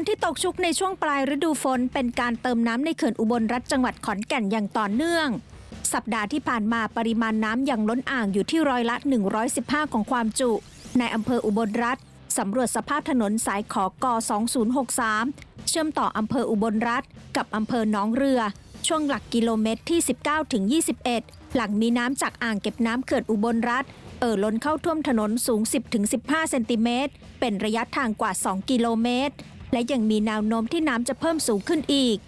นที่ตกชุกในช่วงปลายฤดูฝน เป็นการเติมน้ำในเขื่อนอุบลรัฐจังหวัดขอนแก่นอย่างต่อเนื่อง สัปดาห์ที่ผ่านมาปริมาณน้ำยังล้นอ่างอยู่ที่ร้อยละ 115 ของความจุ ในอำเภออุบลรัฐสำรวจสภาพถนนสายขอกอ2063 เชื่อมต่ออำเภออุบลรัฐ กับอำเภอหนองเรือ ช่วงหลักกิโลเมตรที่ 19ถึง21 หลังมีน้ำจากอ่างเก็บน้ำเขื่อนอุบลรัฐเอ่อล้นเข้าท่วมถนนสูง 10-15 เซนติเมตร เป็นระยะทางกว่า 2 กิโลเมตร และยังมีแนวโน้มที่น้ำจะเพิ่มสูงขึ้นอีก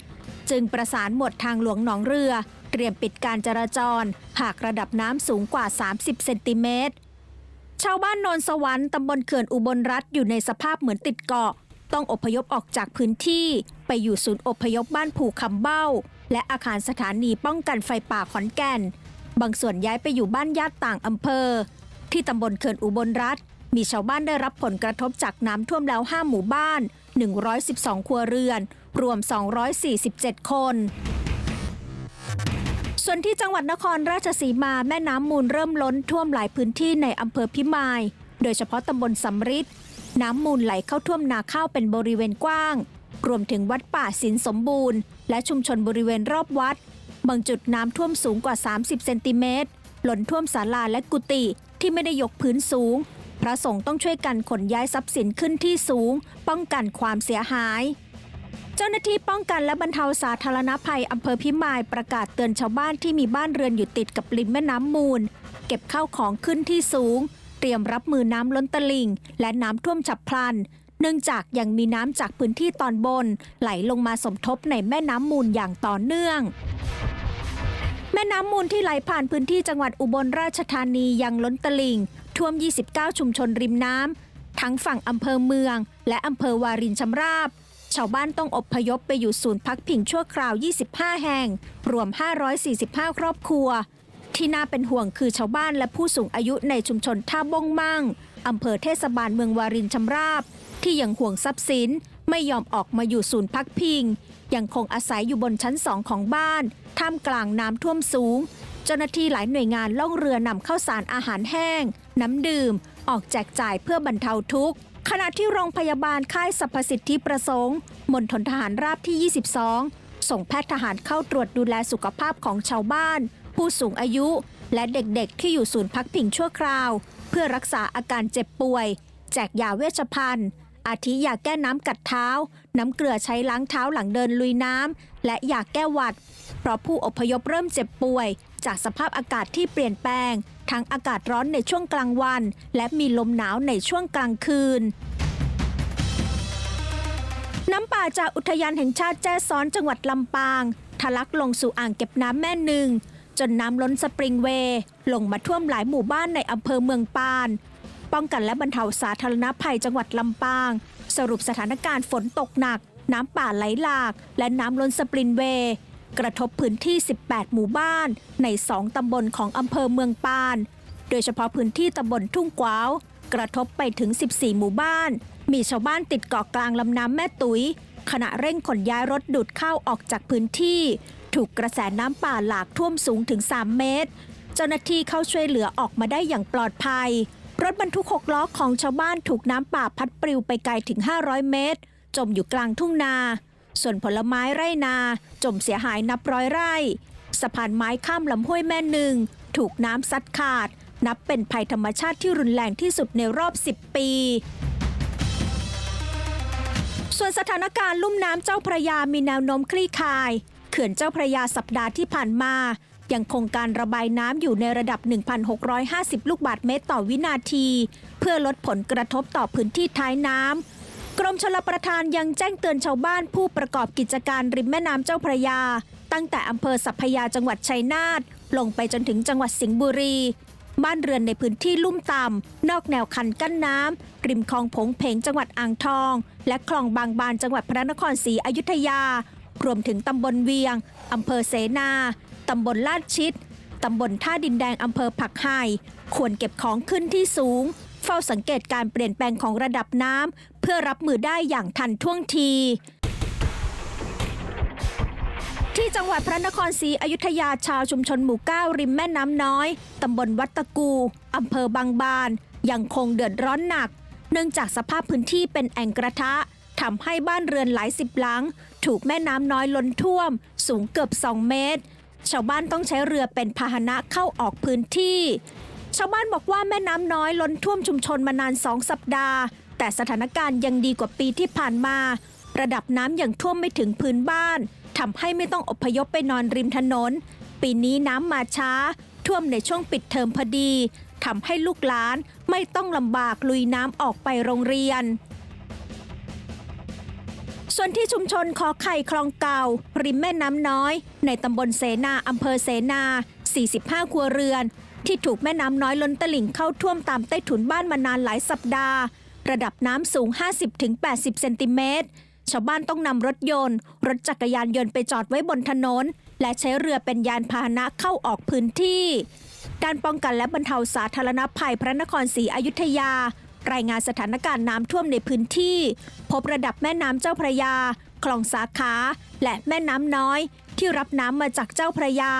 จึงประสานหมวดทางหลวงหนองเรือ เตรียมปิดการจราจร หากระดับน้ำสูงกว่า 30 เซนติเมตร ชาวบ้านโนนสวรรค์ตำบลเขื่อนอุบลรัฐอยู่ในสภาพเหมือนติดเกาะ ต้องอพยพออกจากพื้นที่ ไปอยู่ศูนย์อพยพบ้านผูคำเบ้า และอาคารสถานีป้องกันไฟป่าขอนแก่น บางส่วนย้ายไปอยู่บ้านญาติต่างอำเภอ ที่ตำบลเขื่อนอุบลรัฐ มีชาวบ้านได้รับผลกระทบจากน้ำท่วมแล้ว 5 หมู่บ้าน 112 ครัวเรือน รวม 247 คน ส่วนที่จังหวัดนครราชสีมาแม่น้ำมูลเริ่มล้นท่วมหลายพื้นที่ในอำเภอพิมาย โดยเฉพาะตำบลสำริดน้ำมูลไหลเข้าท่วมนาข้าวเป็นบริเวณกว้าง รวมถึงวัดป่าสินสมบูรณ์ และชุมชนบริเวณรอบวัด บางจุดน้ำท่วมสูงกว่า 30 เซนติเมตร หล่นท่วมศาลาและกุฏิที่ไม่ได้ยกพื้นสูง พระสงฆ์ต้องช่วยกันขนย้ายทรัพย์สินขึ้นที่สูง ป้องกันความเสียหาย เจ้าหน้าที่ป้องกันและบรรเทาสาธารณภัยอำเภอพิมายประกาศเตือนชาวบ้านที่มีบ้านเรือนอยู่ติดกับริมแม่น้ำมูล เก็บข้าวของขึ้นที่สูง เตรียมรับมือน้ำล้นตลิ่ง และน้ำท่วมฉับพลัน เนื่องจากยังมีน้ำจากพื้นที่ตอนบน ไหลลงมาสมทบในแม่น้ำมูลอย่างต่อเนื่อง แม่น้ำมูลที่ไหลผ่านพื้นที่จังหวัดอุบลราชธานียังล้นตลิ่ง ท่วม 29 ชุมชนริมน้ำ ทั้งฝั่งอำเภอเมือง และอำเภอวารินชำราบ ชาวบ้านต้องอพยพไปอยู่ศูนย์พักพิงชั่วคราว 25 แห่ง รวม 545 ครอบครัว ที่น่าเป็นห่วงคือชาวบ้านและผู้สูงอายุในชุมชนท่าบ้งมั่งอำเภอเทศบาลเมืองวารินชำราบ ที่ยังห่วงทรัพย์สิน ไม่ยอมออกมาอยู่ศูนย์พักพิง ยังคงอาศัยอยู่บนชั้นสองของบ้าน ท่ามกลางน้ำท่วมสูง เจ้าหน้าที่หลายหน่วยงานล่องเรือนำข้าวสารอาหารแห้ง น้ำดื่ม ออกแจกจ่ายเพื่อบรรเทาทุกข์ขณะที่โรงพยาบาลค่ายสรรพสิทธิประสงค์มณฑลทหารราบที่ 22 ส่งแพทย์ทหารเข้าตรวจดูแลสุขภาพของชาวบ้าน ผู้สูงอายุ และเด็กๆ ที่อยู่ศูนย์พักพิงชั่วคราว เพื่อรักษาอาการเจ็บป่วย แจกยาเวชภัณฑ์ อาทิยาแก้น้ำกัดเท้า น้ำเกลือใช้ล้างเท้าหลังเดินลุยน้ำ และยาแก้หวัด เพราะผู้อพยพเริ่มเจ็บป่วย จากสภาพอากาศที่เปลี่ยนแปลง ทั้งอากาศร้อนในช่วงกลางวัน และมีลมหนาวในช่วงกลางคืนน้ำป่าจากอุทยานแห่งชาติแจ้ซ้อนจังหวัดลำปาง ทะลักลงสู่อ่างเก็บน้ำแม่หนึ่ง จนน้ำล้นสปริงเวย์ ลงมาท่วมหลายหมู่บ้านในอำเภอเมืองปาน ป้องกันและบรรเทาสาธารณภัยจังหวัดลำปาง สรุปสถานการณ์ฝนตกหนัก น้ำป่าไหลหลาก และน้ำล้นสปรินเวย์ กระทบพื้นที่ 18 หมู่บ้าน ใน 2 ตำบลของอำเภอเมืองปาน โดยเฉพาะพื้นที่ตำบลทุ่งกวาว กระทบไปถึง 14 หมู่บ้าน มีชาวบ้านติดเกาะกลางลำน้ำแม่ตุยขณะเร่งขนย้ายรถดูดข้าวออกจากพื้นที่ ถูกกระแสน้ำป่าหลากท่วมสูงถึง 3 เมตร เจ้าหน้าที่เข้าช่วยเหลือออกมาได้อย่างปลอดภัย รถบรรทุกหกล้อของชาวบ้านถูกน้ำป่าพัดปลิวไปไกลถึง 500 เมตร จมอยู่กลางทุ่งนา ส่วนผลไม้ไร่นา จมเสียหายนับร้อยไร่ สะพานไม้ข้ามลำห้วยแม่หนึ่ง ถูกน้ำซัดขาด นับเป็นภัยธรรมชาติที่รุนแรงที่สุดในรอบ 10 ปี ส่วนสถานการณ์ลุ่มน้ำเจ้าพระยามีแนวโน้มคลี่คลาย เขื่อนเจ้าพระยาสัปดาห์ที่ผ่านมา ยังคงการระบายน้ำอยู่ในระดับ 1,650 ลูกบาศก์เมตรต่อวินาที เพื่อลดผลกระทบต่อพื้นที่ท้ายน้ำ กรมชลประทานยังแจ้งเตือนชาวบ้านผู้ประกอบกิจการริมแม่น้ำเจ้าพระยา ตั้งแต่อำเภอสัพพยาจังหวัดชัยนาทลงไปจนถึงจังหวัดสิงห์บุรีบ้านเรือนในพื้นที่ลุ่มต่ำ นอกแนวคันกั้นน้ำ ริมคลองผงเพงจังหวัดอ่างทอง และคลองบางบานจังหวัดพระนครศรีอยุธยา รวมถึงตำบลเวียง อำเภอเสนา ตำบลลาดชิด ตำบลท่าดินแดงอำเภอผักไห่ควรเก็บของขึ้นที่สูง เฝ้าสังเกตการเปลี่ยนแปลงของระดับน้ำเพื่อรับมือได้อย่างทันท่วงที ที่จังหวัดพระนครศรีอยุธยาชาวชุมชนหมู่เก้าริมแม่น้ำน้อย ตำบลวัดตะกูอำเภอบางบาน ยังคงเดือดร้อนหนัก เนื่องจากสภาพพื้นที่เป็นแอ่งกระทะทำให้บ้านเรือนหลายสิบหลัง ถูกแม่น้ำน้อยล้นท่วม สูงเกือบ 2 เมตร ชาวบ้านต้องใช้เรือเป็นพาหนะเข้าออกพื้นที่ ชาวบ้านบอกว่าแม่น้ำน้อยล้นท่วมชุมชนมานานสองสัปดาห์ แต่สถานการณ์ยังดีกว่าปีที่ผ่านมา ระดับน้ำยังท่วมไม่ถึงพื้นบ้านทำให้ไม่ต้องอพยพไปนอนริมถนน ปีนี้น้ำมาช้า ท่วมในช่วงปิดเทอมพอดีทำให้ลูกหลานไม่ต้องลำบากลุยน้ำออกไปโรงเรียน ส่วนที่ชุมชนขอไข่คลองเก่า ริมแม่น้ำน้อย ในตำบลเสนาอำเภอเสนา 45 ครัวเรือน ที่ถูกแม่น้ำน้อยล้นตลิ่งเข้าท่วมตามใต้ถุนบ้านมานานหลายสัปดาห์ ระดับน้ำสูง 50-80 เซนติเมตรชาวบ้านต้องนำรถยนต์ รถจักรยานยนต์ไปจอดไว้บนถนน และใช้เรือเป็นยานพาหนะเข้าออกพื้นที่ การป้องกันและบรรเทาสาธารณภัยพระนครศรีอยุธยา รายงานสถานการณ์น้ำท่วมในพื้นที่ พบระดับแม่น้ำเจ้าพระยา คลองสาขา และแม่น้ำน้อย ที่รับน้ำมาจากเจ้าพระยา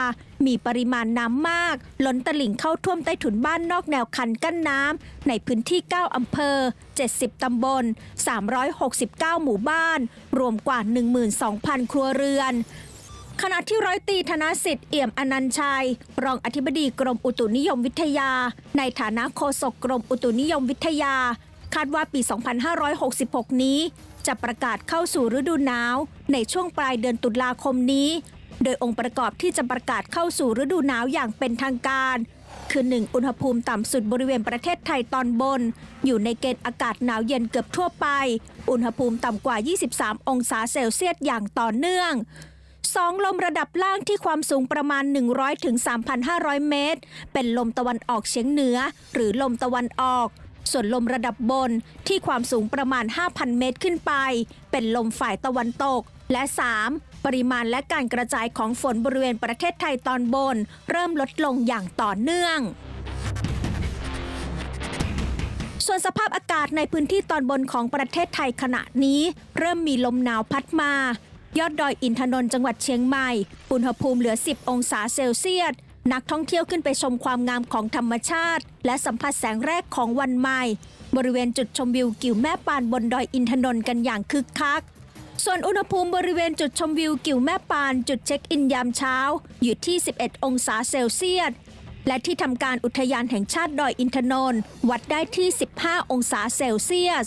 มีปริมาณน้ำมาก ล้นตลิ่งเข้าท่วมใต้ถุนบ้านนอกแนวคันกั้นน้ำ ในพื้นที่ 9 อำเภอ 70 ตำบล 369 หมู่บ้าน รวมกว่า 12,000 ครัวเรือน ขณะที่ร้อยตีธนสิทธิ์เอี่ยมอนันชัย รองอธิบดีกรมอุตุนิยมวิทยา ในฐานะโฆษกกรมอุตุนิยมวิทยา คาดว่าปี 2566 นี้ จะประกาศเข้าสู่ฤดูหนาว ในช่วงปลายเดือนตุลาคมนี้ โดยองค์ประกอบที่จะประกาศเข้าสู่ฤดูหนาวอย่างเป็นทางการ คือ 1. อุณหภูมิต่ำสุดบริเวณประเทศไทยตอนบน อยู่ในเกณฑ์อากาศหนาวเย็นเกือบทั่วไป อุณหภูมิต่ำกว่า 23 องศาเซลเซียสอย่างต่อเนื่อง สองลมระดับล่างที่ความสูงประมาณ 100ถึง3,500เมตร เป็นลมตะวันออกเฉียงเหนือ หรือลมตะวันออก ส่วนลมระดับบนที่ความสูงประมาณ 5,000 เมตรขึ้นไป เป็นลมฝ่ายตะวันตก และ 3. ปริมาณและการกระจายของฝนบริเวณประเทศไทยตอนบน เริ่มลดลงอย่างต่อเนื่องส่วนสภาพอากาศในพื้นที่ตอนบนของประเทศไทยขณะนี้ เริ่มมีลมหนาวพัดมา ยอดดอยอินทนนท์จังหวัดเชียงใหม่ อุณหภูมิเหลือ 10 องศาเซลเซียส นักท่องเที่ยวขึ้นไปชมความงามของธรรมชาติ และสัมผัสแสงแรกของวันใหม่ บริเวณจุดชมวิวกิ่วแม่ปานบนดอยอินทนนท์กันอย่างคึกคัก ส่วนอุณหภูมิบริเวณจุดชมวิวกิ่วแม่ปาน จุดเช็คอินยามเช้า อยู่ที่ 11 องศาเซลเซียส และที่ทำการอุทยานแห่งชาติดอยอินทนนท์วัดได้ที่ 15 องศาเซลเซียส